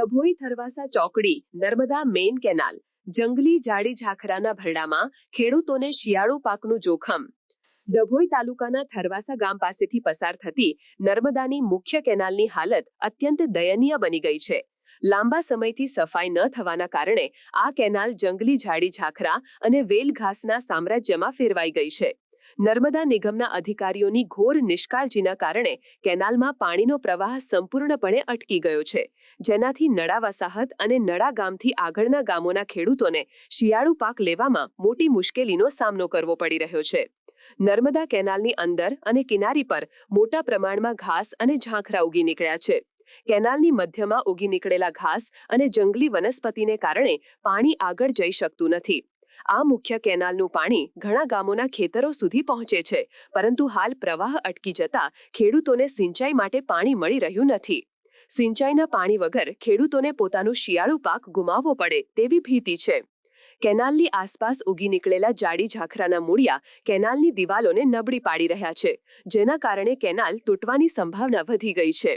ડભોઈ થરવાસા ચોકડી, Narmada main canal, જંગલી જાડી ઝાખરાના ભરડામાં ખેડૂતોને શિયાળુ પાકનું જોખમ. ડભોઈ તાલુકાના થરવાસા ગામ પાસેથી પસાર થતી નર્મદાની મુખ્ય કેનાલની હાલત અત્યંત દયનીય બની ગઈ છે. લાંબા સમયથી સફાઈ ન થવાના કારણે આ કેનાલ જંગલી ઝાડી ઝાખરા અને વેલ ઘાસના સામ્રાજ્યમાં ફેરવાઈ ગઈ છે. નર્મદા નિગમના અધિકારીઓની ઘોર નિષ્કાળજીના કારણે કેનાલમાં પાણીનો પ્રવાહ સંપૂર્ણપણે અટકી ગયો છે. જેનાથી નડા વસાહત અને નડા ગામથી આગળના ગામોના ખેડૂતોને શિયાળુ પાક લેવામાં મોટી મુશ્કેલીનો સામનો કરવો પડી રહ્યો છે. નર્મદા કેનાલની અંદર અને કિનારી પર મોટા પ્રમાણમાં ઘાસ અને ઝાંખરા ઉગી નીકળ્યા છે. કેનાલની મધ્યમાં ઉગી નીકળેલા ઘાસ અને જંગલી વનસ્પતિને કારણે પાણી આગળ જઈ શકતું નથી. આ મુખ્ય કેનાલનું પાણી ઘણા ગામોના ખેતરો સુધી પહોંચે છે, પરંતુ હાલ પ્રવાહ અટકી જતા ખેડૂતોને સિંચાઈ માટે પાણી મળી રહ્યું નથી. સિંચાઈના પાણી વગર ખેડૂતોને પોતાનું શિયાળુ પાક ગુમાવવો પડે તેવી ભીતિ છે. કેનાલની આસપાસ ઉગી નીકળેલા જાડી ઝાખરાના મૂળિયા કેનાલની દિવાલોને નબળી પાડી રહ્યા છે, જેના કારણે કેનાલ તૂટવાની સંભાવના વધી ગઈ છે.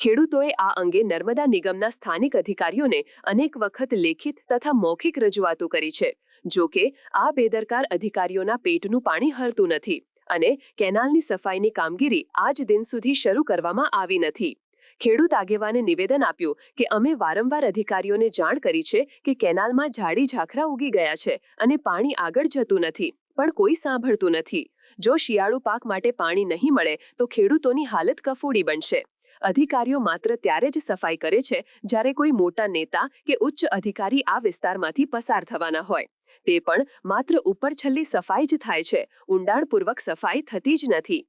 ખેડૂતોએ આ અંગે નર્મદા નિગમના સ્થાનિક અધિકારીઓને અનેક વખત લેખિત તથા મૌખિક રજૂઆતો કરી છે જો કે, આ બેદરકાર અધિકારીઓના પેટનું પાણી હરતું નથી અને કેનાલની સફાઈની કામગીરી આજ દિન સુધી શરૂ કરવામાં આવી નથી. ખેડૂત આગેવાને નિવેદન આપ્યું કે, અમે વારંવાર અધિકારીઓને જાણ કરી છે કે કેનાલમાં જાડી ઝાખરા ઉગી ગયા છે અને પાણી આગળ જતું નથી, પણ કોઈ સાંભળતું નથી. જો શિયાળુ પાક માટે પાણી નહીં મળે, તો ખેડૂતોની હાલત કફોડી બનશે. અધિકારીઓ માત્ર ત્યારે જ સફાઈ કરે છે જ્યારે કોઈ મોટા નેતા કે ઉચ્ચ અધિકારી આ વિસ્તારમાંથી પસાર થવાના હોય. તે પણ માત્ર ઉપર છલ્લી સફાઈ જ થાય છે, ઊંડાણપૂર્વક સફાઈ થતી જ નથી.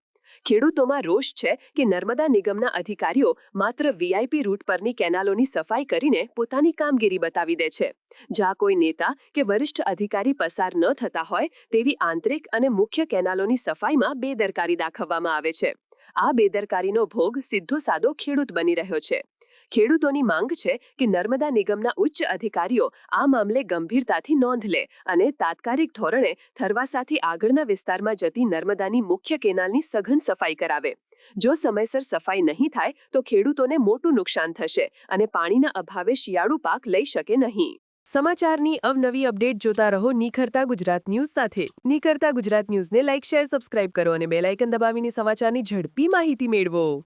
ખેડૂતોમાં રોષ છે કે નર્મદા નિગમના અધિકારીઓ માત્ર વીઆઈપી રૂટ પરની કેનાલોની સફાઈ કરીને પોતાની કામગીરી બતાવી દે છે. જ્યાં કોઈ નેતા કે વરિષ્ઠ અધિકારી પસાર ન થતા હોય, તેવી આંતરિક અને મુખ્ય કેનાલોની સફાઈમાં બેદરકારી દાખવવામાં આવે છે. આ બેદરકારીનો ભોગ સીધો સાદો ખેડૂત બની રહ્યો છે. ખેડૂતોની માંગ છે કે નર્મદા નિગમના ઉચ્ચ અધિકારીઓ આ મામલે ગંભીરતાથી નોંધ લે અને તાત્કાલિક ધોરણે થરવાસાથી આગળના વિસ્તારમાં જતી નર્મદાની મુખ્ય કેનાલની સઘન સફાઈ કરાવે. જો સમયસર સફાઈ નહીં થાય, તો ખેડૂતોને મોટું નુકસાન થશે અને પાણીના અભાવે શિયાળુ પાક લઈ શકે નહીં. સમાચારની અવનવી અપડેટ જોતા રહો નિખરતા ગુજરાત ન્યૂઝ સાથે. નિખરતા ગુજરાત ન્યૂઝને લાઇક, શેર, સબસ્ક્રાઇબ કરો અને બેલાઇકન દબાવીને સમાચારની ઝડપી માહિતી મેળવો.